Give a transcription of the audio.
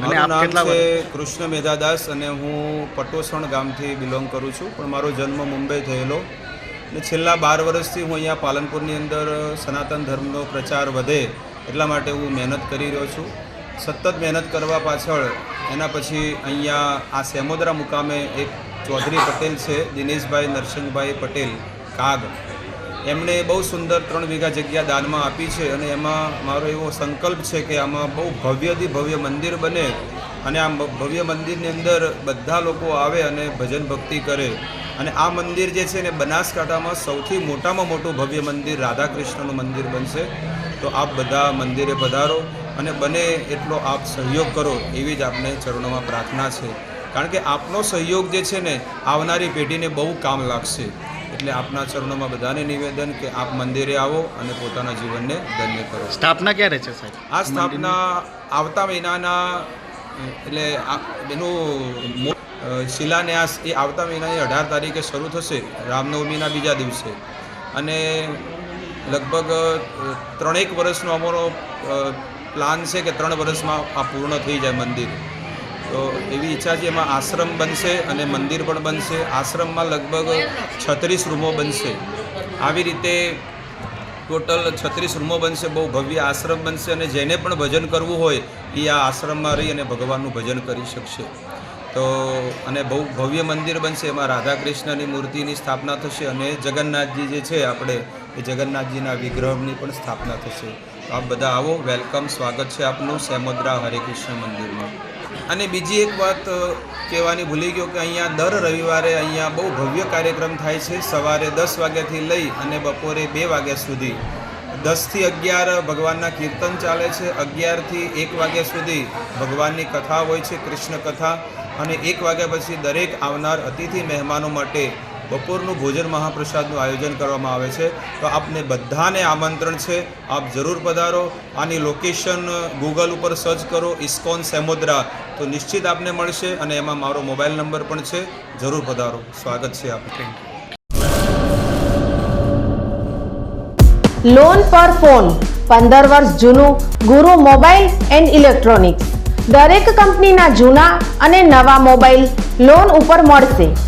મારું નામ કેટલા છે કૃષ્ણ મેધાદાસ અને હું પટોસણ ગામથી બિલોંગ કરું છું. પણ મારો જન્મ મુંબઈ થયેલો અને છેલ્લા બાર વર્ષથી હું અહીંયા પાલનપુરની અંદર સનાતન ધર્મનો પ્રચાર વધે એટલા માટે હું મહેનત કરી રહ્યો છું. સતત મહેનત કરવા પાછળ એના પછી અહીંયા આ સેમોદરા મુકામે એક ચૌધરી પટેલ છે દિનેશભાઈ નરસિંહભાઈ પટેલ કાગ. એમણે બહુ સુંદર ત્રણ વીઘા જગ્યા દાનમાં આપી છે અને એમાં મારો એવો સંકલ્પ છે કે આમાં બહુ ભવ્યથી ભવ્ય મંદિર બને અને આ ભવ્ય મંદિરની અંદર બધા લોકો આવે અને ભજન ભક્તિ કરે. અને આ મંદિર જે છે ને બનાસકાંઠામાં સૌથી મોટામાં મોટું ભવ્ય મંદિર રાધાકૃષ્ણનું મંદિર બનશે. તો આપ બધા મંદિરે પધારો અને બને એટલો આપ સહયોગ કરો એવી જ આપને ચરણોમાં પ્રાર્થના છે. કારણ કે આપનો સહયોગ જે છે ને આવનારી પેઢીને બહુ કામ લાગશે. એટલે આપના ચરણોમાં બધાને નિવેદન કે આપ મંદિરે આવો અને પોતાના જીવનને ધન્ય કરો. સ્થાપના ક્યારે છે સાહેબ? આ સ્થાપના આવતા મહિનાના એટલે આ- એનું શિલાન્યાસ એ આવતા મહિનાની અઢાર તારીખે શરૂ થશે રામનવમીના બીજા દિવસે. અને લગભગ ત્રણેક વર્ષનો અમારો પ્લાન છે કે ત્રણ વર્ષમાં આ પૂર્ણ થઈ જાય મંદિર. તો એવી ઈચ્છા છે એમાં આશ્રમ બનશે અને મંદિર પણ બનશે. આશ્રમમાં લગભગ છત્રીસ રૂમો બનશે. આવી રીતે ટોટલ છત્રીસ રૂમો બનશે, બહુ ભવ્ય આશ્રમ બનશે અને જેને પણ ભજન કરવું હોય એ આ આશ્રમમાં રહી અને ભગવાનનું ભજન કરી શકશે. તો અને બહુ ભવ્ય મંદિર બનશે, એમાં રાધા કૃષ્ણની મૂર્તિની સ્થાપના થશે અને જગન્નાથજી જે છે આપણે, એ જગન્નાથજીના વિગ્રહની પણ સ્થાપના થશે. આપ બધા આવો, વેલકમ, સ્વાગત છે આપનું, સેમોદ્રા હરે કૃષ્ણ મંદિરમાં. અને બીજી એક વાત કહેવાની ભૂલી ગયો કે અહીંયા દર રવિવારે અહીંયા બહુ ભવ્ય કાર્યક્રમ થાય છે. સવારે દસ વાગ્યાથી લઈ અને બપોરે બે વાગ્યા સુધી. દસથી અગિયાર ભગવાનના કીર્તન ચાલે છે. અગિયારથી એક વાગ્યા સુધી ભગવાનની કથા હોય છે, કૃષ્ણ કથા. અને એક વાગ્યા પછી દરેક આવનાર અતિથિ મહેમાનો માટે બપોરનું ભોજન મહાપ્રસાદનું આયોજન કરવામાં આવે છે. તો આપને બધાને આમંત્રણ છે. આપ જરૂર પધારો. આની લોકેશન ગૂગલ ઉપર સર્ચ કરો ઇસ્કોન સેમોદ્રા તો નિશ્ચિત આપને મળશે અને એમાં મારો મોબાઈલ નંબર પણ છે. જરૂર પધારો. સ્વાગત છે આપનું. લોન પર ફોન પંદર વર્ષ જૂનું ગુરુ મોબાઈલ એન્ડ ઇલેક્ટ્રોનિક્સ દરેક કંપનીના જૂના અને નવા મોબાઈલ લોન ઉપર મળશે.